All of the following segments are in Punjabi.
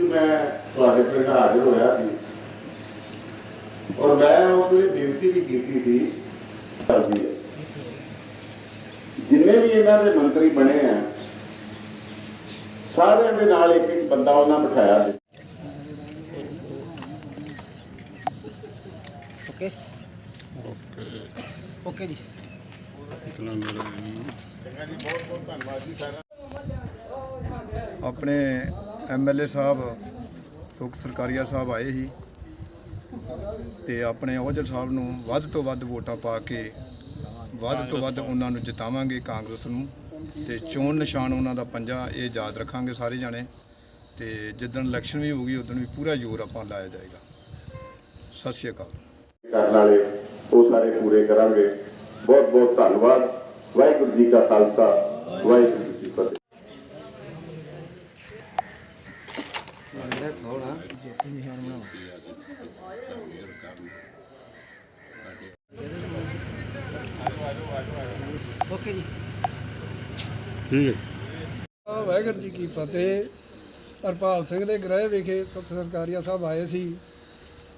ਵੀ ਮੈਂ ਤੁਹਾਡੇ ਪਿੰਡ ਹਾਜ਼ਰ ਹੋਇਆ ਸੀ। ਔਰ ਮੈਂ ਉਸ ਵੇਲੇ ਬੇਨਤੀ ਵੀ ਕੀਤੀ ਸੀ ਕਰਦੀ ਹੈ ਜਿੰਨੇ ਵੀ ਇਹਨਾਂ ਦੇ ਮੰਤਰੀ ਬਣੇ ਆ ਸਾਰਿਆਂ ਦੇ ਨਾਲ ਇੱਕ ਇੱਕ ਬੰਦਾ ਉਹਨਾਂ ਬਿਠਾਇਆ ਸੀ। ਓਕੇ। ਓਕੇ ਜੀ। ਆਪਣੇ ਐਮਐਲਏ ਸਾਹਿਬ, ਸੁਖ ਸਰਕਾਰੀਆ ਸਾਹਿਬ ਆਏ ਸੀ ਤੇ ਆਪਣੇ ਔਜਲ ਸਾਹਿਬ ਨੂੰ ਵੱਧ ਤੋਂ ਵੱਧ ਵੋਟਾਂ ਪਾ ਕੇ, ਵੱਧ ਤੋਂ ਵੱਧ ਉਹਨਾਂ ਨੂੰ ਜਿਤਾਵਾਂਗੇ ਕਾਂਗਰਸ ਨੂੰ ਤੇ ਚੋਣ ਨਿਸ਼ਾਨ ਉਹਨਾਂ ਦਾ ਪੰਜਾ, ਇਹ ਯਾਦ ਰੱਖਾਂਗੇ ਸਾਰੇ ਜਾਣੇ ਤੇ ਜਿੱਦਣ ਇਲੈਕਸ਼ਨ ਵੀ ਹੋਊਗੀ, ਉਦੋਂ ਵੀ ਪੂਰਾ ਜ਼ੋਰ ਆਪਾਂ ਲਾਇਆ ਜਾਏਗਾ। ਸਤਿ ਸ਼੍ਰੀ ਅਕਾਲ। ਕਰਨ ਵਾਲੇ, ਉਹ ਸਾਰੇ ਪੂਰੇ ਕਰਾਂਗੇ। ਬਹੁਤ ਬਹੁਤ ਧੰਨਵਾਦ। ਵਾਹਿਗੁਰੂ ਜੀ ਕਾ ਖਾਲਸਾ, ਵਾਹਿਗੁਰੂ ਜੀ ਕੀ ਫਤਿਹ। ਓਕੇ ਜੀ। ਆ ਵਾਹਿਗੁਰੂ ਜੀ ਕੀ ਫਤਿਹ। ਹਰਪਾਲ ਸਿੰਘ ਦੇ ਗ੍ਰਹਿ ਵਿਖੇ ਸੁਖ ਸਰਕਾਰੀਆ ਸਾਹਿਬ ਆਏ ਸੀ।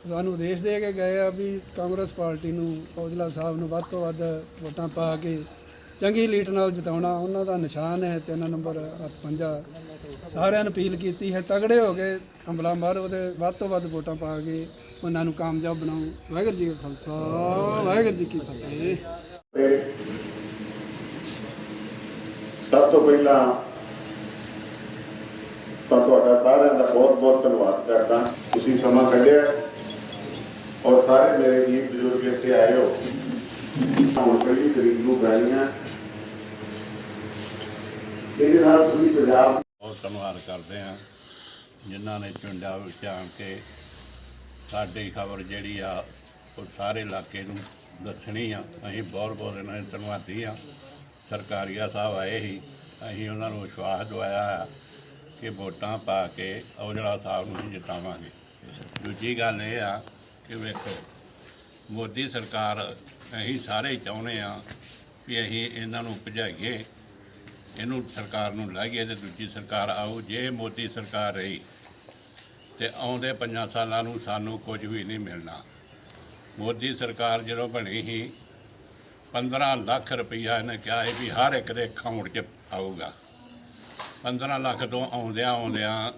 ਸਾਨੂੰ ਉਦੇਸ਼ ਦੇ ਕੇ ਗਏ ਆ ਵੀ ਕਾਂਗਰਸ ਪਾਰਟੀ ਨੂੰ ਔਜਲਾ ਸਾਹਿਬ ਨੂੰ ਵੱਧ ਤੋਂ ਵੱਧ ਵੋਟਾਂ ਪਾ ਕੇ ਚੰਗੀ ਲੀਡ ਨਾਲ ਜਿਤਾਉਣਾ ਉਹਨਾਂ ਦਾ ਨਿਸ਼ਾਨ ਹੈ ਤਿੰਨ ਨੰਬਰ ਹੱਥ ਪੰਜਾ ਸਾਰਿਆਂ ਨੂੰ ਅਪੀਲ ਕੀਤੀ ਹੈ, ਤਗੜੇ ਹੋ ਕੇ ਹਮਲਾ ਮਾਰ, ਉਹਦੇ ਵੱਧ ਤੋਂ ਵੱਧ ਵੋਟਾਂ ਪਾ ਕੇ ਉਹਨਾਂ ਨੂੰ ਕਾਮਯਾਬ ਬਣਾਓ। ਵਾਹਿਗੁਰੂ ਜੀ ਕਾ ਖਾਲਸਾ, ਵਾਹਿਗੁਰੂ ਜੀ ਕੀ ਫਤਿਹ। ਸਭ ਤੋਂ ਪਹਿਲਾਂ ਤਾਂ ਤੁਹਾਡਾ ਸਾਰਿਆਂ ਦਾ ਬਹੁਤ ਬਹੁਤ ਧੰਨਵਾਦ ਕਰਦਾ। ਤੁਸੀਂ ਸਮਾਂ ਕੱਢਿਆ ਔਰ ਸਾਰੇ ਮੇਰੇ ਵੀਰ ਬਜ਼ੁਰਗ ਇੱਥੇ ਆਏ ਹੋ। ਹੁਣ ਪਹਿਲੀ ਤਰੀਕ ਨੂੰ ਪੈਣੀਆਂ ਇਹਦੇ ਨਾਲ ਤੁਸੀਂ ਪੰਜਾਬ ਬਹੁਤ ਧੰਨਵਾਦ ਕਰਦੇ ਹਾਂ ਜਿਨ੍ਹਾਂ ਨੇ ਚੁੰਡਿਆ ਵਿੱਚ ਆਣ ਕੇ ਸਾਡੀ ਖਬਰ ਜਿਹੜੀ ਆ ਉਹ ਸਾਰੇ ਇਲਾਕੇ ਨੂੰ ਦੱਸਣੀ ਆ। ਅਸੀਂ ਬਹੁਤ ਬਹੁਤ ਇਹਨਾਂ ਦੇ ਧੰਨਵਾਦੀ ਆ ਸਰਕਾਰੀਆ ਸਾਹਿਬ ਆਏ ਸੀ। ਅਸੀਂ ਉਹਨਾਂ ਨੂੰ ਵਿਸ਼ਵਾਸ ਦਵਾਇਆ ਆ ਕਿ ਵੋਟਾਂ ਪਾ ਕੇ ਔਜਲਾ ਸਾਹਿਬ ਨੂੰ ਜਿਤਾਵਾਂਗੇ। ਦੂਜੀ ਗੱਲ ਇਹ ਆ ਕਿ ਵੇਖੋ, ਮੋਦੀ ਸਰਕਾਰ ਅਸੀਂ ਸਾਰੇ ਚਾਹੁੰਦੇ ਆ ਵੀ ਅਸੀਂ ਇਹਨਾਂ ਨੂੰ ਭਜਾਈਏ। ਇਹਨੂੰ ਸਰਕਾਰ ਨੂੰ ਲਾਈਏ ਤੇ ਦੂਜੀ ਸਰਕਾਰ ਆਊ ਜੇ ਮੋਦੀ ਸਰਕਾਰ ਰਹੀ ਤੇ ਆਉਂਦੇ ਪੰਜਾਂ ਸਾਲਾਂ ਨੂੰ ਸਾਨੂੰ ਕੁਝ ਵੀ ਨਹੀਂ ਮਿਲਣਾ। ਮੋਦੀ ਸਰਕਾਰ ਜਦੋਂ ਬਣੀ ਸੀ 15 ਲੱਖ ਰੁਪਈਆ ਇਹਨੇ ਕਿਹਾ ਸੀ ਵੀ ਹਰ ਇੱਕ ਦੇ ਅਕਾਊਂਟ 'ਚ ਆਊਗਾ। 15 ਲੱਖ ਤੋਂ ਆਉਂਦਿਆਂ ਆਉਂਦਿਆਂ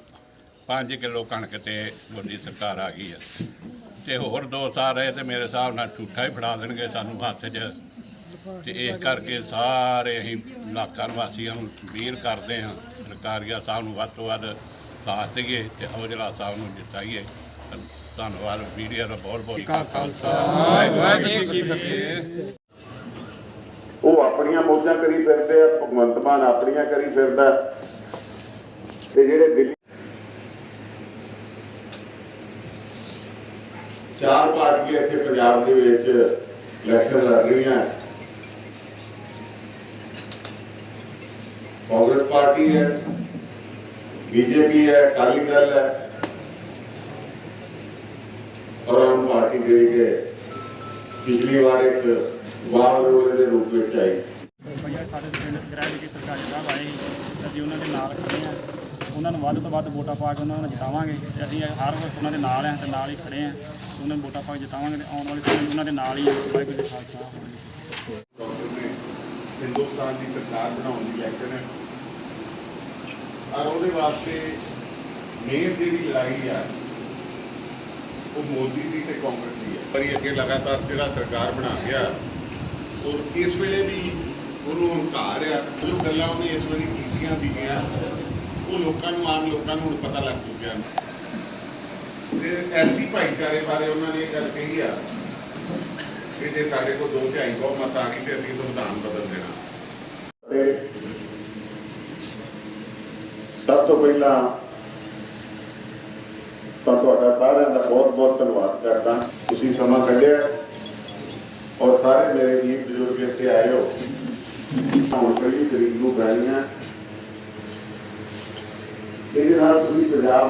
5 ਕਿਲੋ ਕਣਕ ਤੇ ਮੋਦੀ ਸਰਕਾਰ ਆ ਗਈ ਹੈ। ਤੇ ਹੋਰ ਦੋ ਸਾਲ ਰਹੇ ਤੇ ਮੇਰੇ ਹਿਸਾਬ ਨਾਲ ਝੂਠਾ ਹੀ ਫੜਾ ਦੇਣਗੇ, ਸਾਨੂੰ ਹੱਥ 'ਚ ਤੇ ਇਸ ਕਰਕੇ ਸਾਰੇ ਅਸੀਂ ਇਲਾਕਾ ਨਿਵਾਸੀਆਂ ਨੂੰ ਅਪੀਲ ਕਰਦੇ ਹਾਂ ਸਰਕਾਰੀਆ ਸਾਹਿਬ ਨੂੰ ਵੱਧ ਤੋਂ ਵੱਧ ਸਾਥ ਦੇਈਏ ਤੇ ਔਜਲਾ ਸਾਹਿਬ ਨੂੰ ਜਿਤਾਈਏ। ਧੰਨਵਾਦ ਮੀਡੀਆ ਦਾ ਬਹੁਤ ਬਹੁਤ ਖਾਲਸਾ। ਵਾਹਿਗੁਰੂ ਜੀ ਕੀ ਫਤਿਹ। ਉਹ ਆਪਣੀਆਂ ਮੌਜਾਂ ਕਰੀ ਫਿਰਦੇ ਆ ਭਗਵੰਤ ਮਾਨ ਆਪਣੀਆਂ ਕਰੀ ਫਿਰਦਾ। ਤੇ ਜਿਹੜੇ ਦਿੱਲੀ ਚਾਰ ਪਾਰਟੀਆਂ ਇੱਥੇ ਪੰਜਾਬ ਦੇ ਵਿੱਚ ਇਲੈਕਸ਼ਨ ਲੜ ਰਹੀਆਂ। ਕਾਂਗਰਸ ਪਾਰਟੀ ਹੈ, ਬੀਜੇਪੀ ਹੈ, ਅਕਾਲੀ ਦਲ ਹੈ। ਔਰ ਆਮ ਪਾਰਟੀ ਜਿਹੜੀ ਕਿ ਪਿਛਲੀ ਵਾਰ ਇੱਕ ਵਾਰ ਰੋਲੇ ਦੇ ਰੂਪ ਵਿੱਚ ਆਈ। ਭਈਆ ਸਾਡੇ ਪਿੰਡ ਗ੍ਰਹਿ ਵਿਖੇ ਸਰਕਾਰੀ ਸਾਹਿਬ ਆਏ ਅਸੀਂ ਉਹਨਾਂ ਦੇ ਨਾਲ ਖੜੇ ਹਾਂ। ਉਹਨਾਂ ਨੂੰ ਵੱਧ ਤੋਂ ਵੱਧ ਵੋਟਾਂ ਪਾ ਕੇ ਉਹਨਾਂ ਨੂੰ ਜਿਤਾਵਾਂਗੇ। ਤੇ ਅਸੀਂ ਹਰ ਵਕਤ ਉਹਨਾਂ ਦੇ ਨਾਲ ਹਾਂ ਤੇ ਨਾਲ ਹੀ ਖੜੇ ਹਾਂ। ਉਹਨਾਂ ਨੂੰ ਵੋਟਾਂ ਪਾ ਕੇ ਜਿਤਾਵਾਂਗੇ ਤੇ ਆਉਣ ਵਾਲੇ ਸਮੇਂ ਉਹਨਾਂ ਦੇ ਨਾਲ ਹੀ ਹਾਂ। ਵਾਹਿਗੁਰੂ ਜੀ ਖਾਲਸਾ, ਵਾਹਿਗੁਰੂ ਜੀ ਕੀ ਫਤਿਹ। ਕਾਂਗਰਸ ਨੇ ਹਿੰਦੁਸਤਾਨ ਦੀ ਸਰਕਾਰ ਬਣਾਉਣ ਦੀ ਇਲੈਕਸ਼ਨ ਹੈ। ਔਰ ਉਹਦੇ ਵਾਸਤੇ ਮੇਨ ਜਿਹੜੀ ਲੜਾਈ ਆ, ਉਹ ਮੋਦੀ ਦੀ ਤੇ ਕਾਂਗਰਸ ਦੀ ਹੈ। ਪਰ ਇਹ ਅੱਗੇ ਲਗਾਤਾਰ ਜਿਹੜਾ ਸਰਕਾਰ ਬਣਾ ਗਿਆ ਔਰ ਇਸ ਵੇਲੇ ਵੀ ਉਹਨੂੰ ਹੰਕਾਰ ਆ। ਜੋ ਗੱਲਾਂ ਉਹਨੇ ਇਸ ਵੇਲੇ ਕੀਤੀਆਂ ਸੀਗੀਆਂ, ਉਹ ਲੋਕਾਂ ਨੂੰ, ਆਮ ਲੋਕਾਂ ਨੂੰ ਹੁਣ ਪਤਾ ਲੱਗ ਚੁੱਕਿਆ ਤੇ ਐਸੀ ਭਾਈਚਾਰੇ ਬਾਰੇ ਉਹਨਾਂ ਨੇ ਇਹ ਗੱਲ ਕਹੀ ਆ ਕਿ ਜੇ ਸਾਡੇ ਕੋਲ ਦੋ ਤਿਹਾਈ ਬਹੁਮਤ ਆ ਗਈ ਤੇ ਅਸੀਂ ਸੰਵਿਧਾਨ ਬਦਲ ਦੇਣਾ। ਸਭ ਤੋਂ ਪਹਿਲਾਂ ਤਾਂ ਤੁਹਾਡਾ ਸਾਰਿਆਂ ਦਾ ਬਹੁਤ ਬਹੁਤ ਧੰਨਵਾਦ ਕਰਦਾ। ਤੁਸੀਂ ਸਮਾਂ ਕੱਢਿਆ ਔਰ ਸਾਰੇ ਮੇਰੇ ਵੀਰ ਬਜ਼ੁਰਗ ਇੱਥੇ ਆਏ ਹੋ। ਹੁਣ ਪਹਿਲੀ ਤਰੀਕ ਨੂੰ ਪੈਣੀਆਂ ਇਹਦੇ ਨਾਲ ਤੁਸੀਂ ਪੰਜਾਬ